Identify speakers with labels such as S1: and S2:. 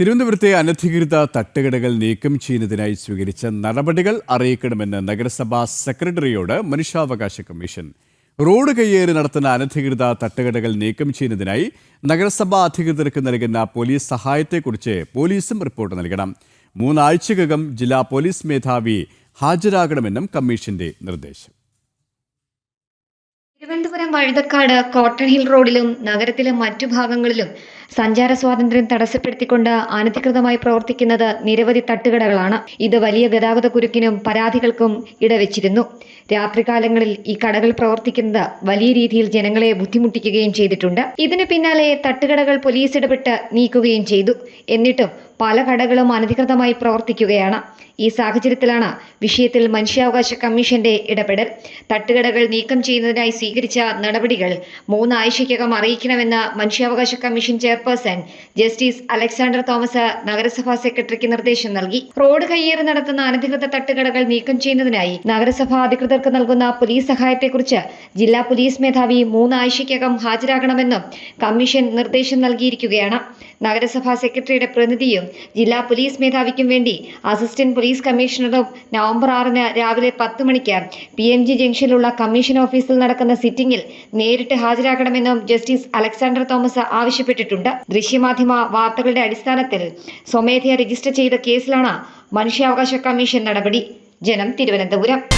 S1: തിരുവനന്തപുരത്തെ അനധികൃത തട്ടുകടകൾ നീക്കം ചെയ്യുന്നതിനായി സ്വീകരിച്ച നടപടികൾ അറിയിക്കണമെന്ന് നഗരസഭാ സെക്രട്ടറിയോട് മനുഷ്യാവകാശ കമ്മീഷൻ. റോഡ് കയ്യേറി നടത്തുന്ന അനധികൃത തട്ടുകടകൾ നീക്കം ചെയ്യുന്നതിനായി നഗരസഭാ അധികൃതർക്ക് നൽകുന്ന പോലീസ് സഹായത്തെക്കുറിച്ച് പോലീസും റിപ്പോർട്ട് നൽകണം. മൂന്നാഴ്ചക്കകം ജില്ലാ പോലീസ് മേധാവി ഹാജരാകണമെന്നും കമ്മീഷന്റെ നിർദ്ദേശം.
S2: തിരുവനന്തപുരം വഴുതക്കാട് കോട്ടൺ ഹിൽ റോഡിലും നഗരത്തിലെ മറ്റു ഭാഗങ്ങളിലും സഞ്ചാര സ്വാതന്ത്ര്യം തടസ്സപ്പെടുത്തിക്കൊണ്ട് അനധികൃതമായി പ്രവർത്തിക്കുന്നത് നിരവധി തട്ടുകടകളാണ്. ഇത് വലിയ ഗതാഗത കുരുക്കിനും പരാതികൾക്കും ഇടവെച്ചിരുന്നു. രാത്രികാലങ്ങളിൽ ഈ കടകൾ പ്രവർത്തിക്കുന്നത് വലിയ രീതിയിൽ ജനങ്ങളെ ബുദ്ധിമുട്ടിക്കുകയും ചെയ്തിട്ടുണ്ട്. ഇതിന് പിന്നാലെ തട്ടുകടകൾ പോലീസ് ഇടപെട്ട് നീക്കുകയും ചെയ്തു. എന്നിട്ടും പല കടകളും അനധികൃതമായി പ്രവർത്തിക്കുകയാണ്. ഈ സാഹചര്യത്തിലാണ് വിഷയത്തിൽ മനുഷ്യാവകാശ കമ്മീഷന്റെ ഇടപെടൽ. തട്ടുകടകൾ നീക്കം ചെയ്യുന്നതിനായി സ്വീകരിച്ച നടപടികൾ മൂന്നാഴ്ചയ്ക്കകം അറിയിക്കണമെന്ന് മനുഷ്യാവകാശ commission chairperson justice Alexander Thomas നഗരസഭാ സെക്രട്ടറിക്ക് നിർദ്ദേശം നൽകി. റോഡ് കയ്യേറി നടത്തുന്ന അനധികൃത തട്ടുകടകൾ നീക്കം ചെയ്യുന്നതിനായി നഗരസഭാ അധികൃതർക്ക് നൽകുന്ന പോലീസ് സഹായത്തെക്കുറിച്ച് ജില്ലാ പോലീസ് മേധാവി മൂന്നാഴ്ചയ്ക്കകം ഹാജരാകണമെന്നും കമ്മീഷൻ നിർദ്ദേശം നൽകിയിരിക്കുകയാണ്. നഗരസഭാ സെക്രട്ടറിയുടെ പ്രതിനിധിയും ജില്ലാ പോലീസ് മേധാവിക്കും വേണ്ടി അസിസ്റ്റന്റ് പോലീസ് കമ്മീഷണറും നവംബർ ആറിന് രാവിലെ പത്ത് മണിക്ക് പി എം ജി ജംഗ്ഷനിലുള്ള കമ്മീഷൻ ഓഫീസിൽ നടക്കുന്ന സിറ്റിംഗിൽ നേരിട്ട് ഹാജരാകണമെന്നും ജസ്റ്റിസ് അലക്സാണ്ടർ തോമസ് ആവശ്യപ്പെട്ടിട്ടുണ്ട്. ദൃശ്യമാധ്യമ വാർത്തകളുടെ അടിസ്ഥാനത്തിൽ സ്വമേധയാ രജിസ്റ്റർ ചെയ്ത കേസിലാണ് മനുഷ്യാവകാശ കമ്മീഷൻ നടപടി. ജനം തിരുവനന്തപുരം.